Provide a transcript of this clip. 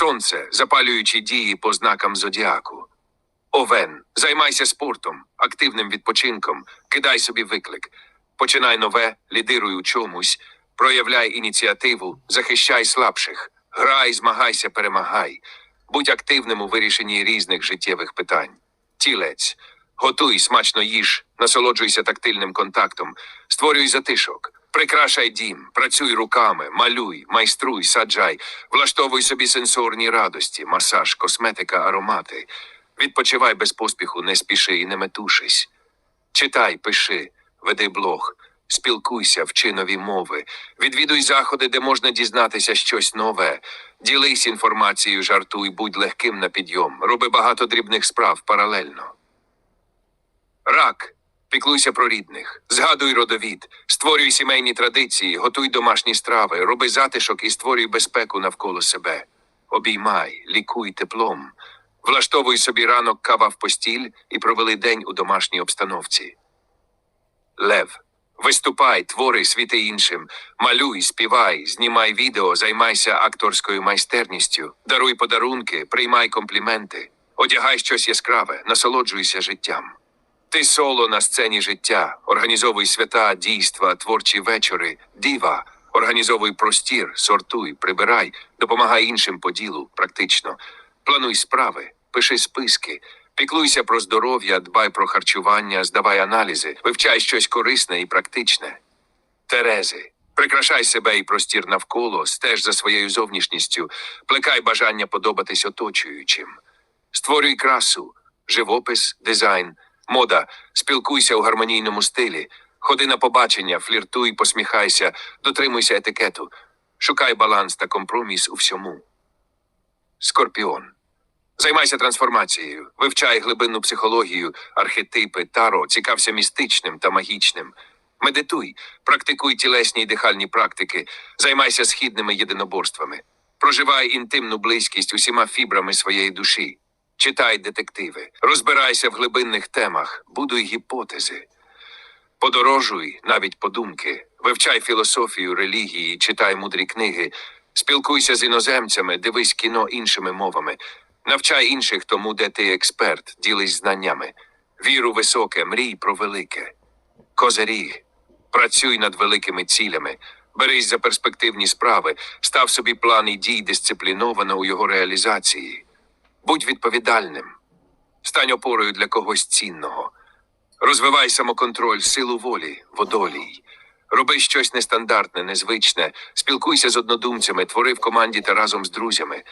Сонце, запалюючи дії по знакам зодіаку. Овен, займайся спортом, активним відпочинком, кидай собі виклик. Починай нове, лідируй у чомусь, проявляй ініціативу, захищай слабших, грай, змагайся, перемагай. Будь активним у вирішенні різних життєвих питань. Тілець, готуй, смачно їж, насолоджуйся тактильним контактом, створюй затишок, прикрашай дім, працюй руками, малюй, майструй, саджай, влаштовуй собі сенсорні радості, масаж, косметика, аромати. Відпочивай без поспіху, не спіши і не метушись. Читай, пиши, веди блог, спілкуйся, вчи нові мови, відвідуй заходи, де можна дізнатися щось нове. Ділись інформацією, жартуй, будь легким на підйом, роби багато дрібних справ паралельно. Рак. Піклуйся про рідних, згадуй родовід, створюй сімейні традиції, готуй домашні страви, роби затишок і створюй безпеку навколо себе. Обіймай, лікуй теплом, влаштовуй собі ранок кава в постіль і провели день у домашній обстановці. Лев. Виступай, твори світи іншим, малюй, співай, знімай відео, займайся акторською майстерністю, даруй подарунки, приймай компліменти, одягай щось яскраве, насолоджуйся життям. Ти соло на сцені життя, організовуй свята, дійства, творчі вечори, дива, організовуй простір, сортуй, прибирай, допомагай іншим по ділу, практично. Плануй справи, пиши списки, піклуйся про здоров'я, дбай про харчування, здавай аналізи, вивчай щось корисне і практичне. Терези, прикрашай себе і простір навколо, стеж за своєю зовнішністю, плекай бажання подобатись оточуючим. Створюй красу, живопис, дизайн, мода, спілкуйся у гармонійному стилі, ходи на побачення, фліртуй, посміхайся, дотримуйся етикету, шукай баланс та компроміс у всьому. Скорпіон. Займайся трансформацією, вивчай глибинну психологію, архетипи, таро, цікався містичним та магічним. Медитуй, практикуй тілесні й дихальні практики, займайся східними єдиноборствами, проживай інтимну близькість усіма фібрами своєї душі, читай детективи, розбирайся в глибинних темах, будуй гіпотези. Подорожуй, навіть подумки, вивчай філософію, релігії, читай мудрі книги, спілкуйся з іноземцями, дивись кіно іншими мовами, навчай інших тому, де ти експерт, ділись знаннями, віру високе, мрій про велике. Козиріг, працюй над великими цілями, берись за перспективні справи, став собі план і дій дисципліновано у його реалізації. Будь відповідальним, стань опорою для когось цінного. Розвивай самоконтроль, силу волі, водолій. Роби щось нестандартне, незвичне, спілкуйся з однодумцями, твори в команді та разом з друзями.